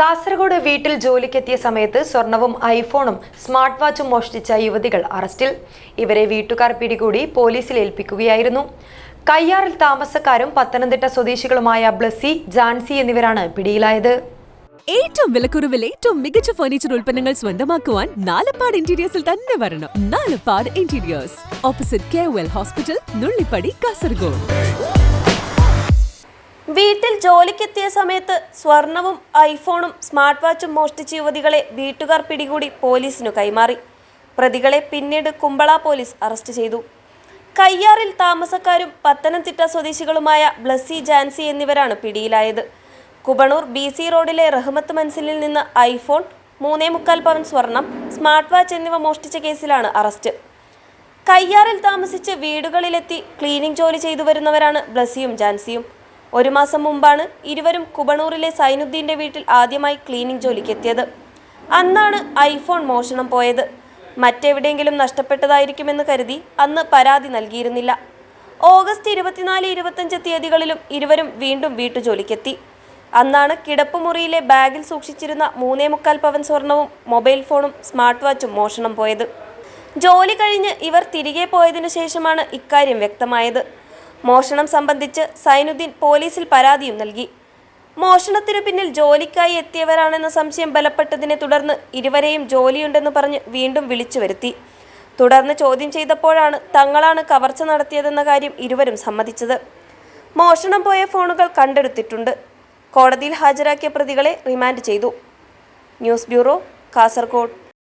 കാസർഗോഡ് വീട്ടിൽ ജോലിക്കെത്തിയ സമയത്ത് സ്വർണവും ഐഫോണും സ്മാർട്ട് വാച്ചും മോഷ്ടിച്ച യുവതികൾ അറസ്റ്റിൽ. ഇവരെ വീട്ടുകാർ പിടികൂടി പോലീസിൽ ഏൽപ്പിക്കുകയായിരുന്നു. കയ്യാറിൽ താമസക്കാരും പത്തനംതിട്ട സ്വദേശികളുമായ ബ്ലസ്സി ജാൻസി എന്നിവരാണ് പിടിയിലായത്. ഏറ്റവും വിലക്കുറവിൽ ഏറ്റവും മികച്ച ഫർണിച്ചർ ഉൽപ്പന്നങ്ങൾ സ്വന്തമാക്കുവാൻ നാലപ്പാട് ഇന്റീരിയേഴ്സിൽ തന്നെ വരണം. Nalappad interiors opposite K hospital Nullippady Kasaragod വീട്ടിൽ ജോലിക്കെത്തിയ സമയത്ത് സ്വർണവും ഐഫോണും സ്മാർട്ട് വാച്ചും മോഷ്ടിച്ച യുവതികളെ വീട്ടുകാർ പിടികൂടി പോലീസിനു കൈമാറി. പ്രതികളെ പിന്നീട് കുമ്പള പോലീസ് അറസ്റ്റ് ചെയ്തു. കയ്യാറിൽ താമസക്കാരും പത്തനംതിട്ട സ്വദേശികളുമായ ബ്ലസ്സി ജാൻസി എന്നിവരാണ് പിടിയിലായത്. കുബണൂർ ബി സി റോഡിലെ റഹ്മത്ത് മൻസിലിൽ നിന്ന് ഐഫോൺ മൂന്നേ മുക്കാൽ പവൻ സ്വർണം സ്മാർട്ട് വാച്ച് എന്നിവ മോഷ്ടിച്ച കേസിലാണ് അറസ്റ്റ്. കയ്യാറിൽ താമസിച്ച് വീടുകളിലെത്തി ക്ലീനിംഗ് ജോലി ചെയ്തു വരുന്നവരാണ് ബ്ലസ്സിയും ജാൻസിയും. ഒരു മാസം മുമ്പാണ് ഇരുവരും കുബണൂറിലെ സൈനുദ്ദീന്റെ വീട്ടിൽ ആദ്യമായി ക്ലീനിംഗ് ജോലിക്കെത്തിയത്. അന്നാണ് ഐഫോൺ മോഷണം പോയത്. മറ്റെവിടെയെങ്കിലും നഷ്ടപ്പെട്ടതായിരിക്കുമെന്ന് കരുതി അന്ന് പരാതി നൽകിയിരുന്നില്ല. ഓഗസ്റ്റ് ഇരുപത്തിനാല് ഇരുപത്തഞ്ച് തീയതികളിലും ഇരുവരും വീണ്ടും വീട്ടുജോലിക്കെത്തി. അന്നാണ് കിടപ്പുമുറിയിലെ ബാഗിൽ സൂക്ഷിച്ചിരുന്ന മൂന്നേ മുക്കാൽ പവൻ സ്വർണവും മൊബൈൽ ഫോണും സ്മാർട്ട് വാച്ചും മോഷണം പോയത്. ജോലി കഴിഞ്ഞ് ഇവർ തിരികെ പോയതിനു ശേഷമാണ് ഇക്കാര്യം വ്യക്തമായത്. മോഷണം സംബന്ധിച്ച് സൈനുദ്ദീൻ പോലീസിൽ പരാതിയും നൽകി. മോഷണത്തിനു പിന്നിൽ ജോലിക്കായി എത്തിയവരാണെന്ന സംശയം ബലപ്പെട്ടതിനെ തുടർന്ന് ഇരുവരെയും ജോലിയുണ്ടെന്ന് പറഞ്ഞ് വീണ്ടും വിളിച്ചു വരുത്തി. തുടർന്ന് ചോദ്യം ചെയ്തപ്പോഴാണ് തങ്ങളാണ് കവർച്ച നടത്തിയതെന്ന കാര്യം ഇരുവരും സമ്മതിച്ചത്. മോഷണം പോയ ഫോണുകൾ കണ്ടെടുത്തിട്ടുണ്ട്. കോടതിയിൽ ഹാജരാക്കിയ പ്രതികളെ റിമാൻഡ് ചെയ്തു. News bureau Kasaragod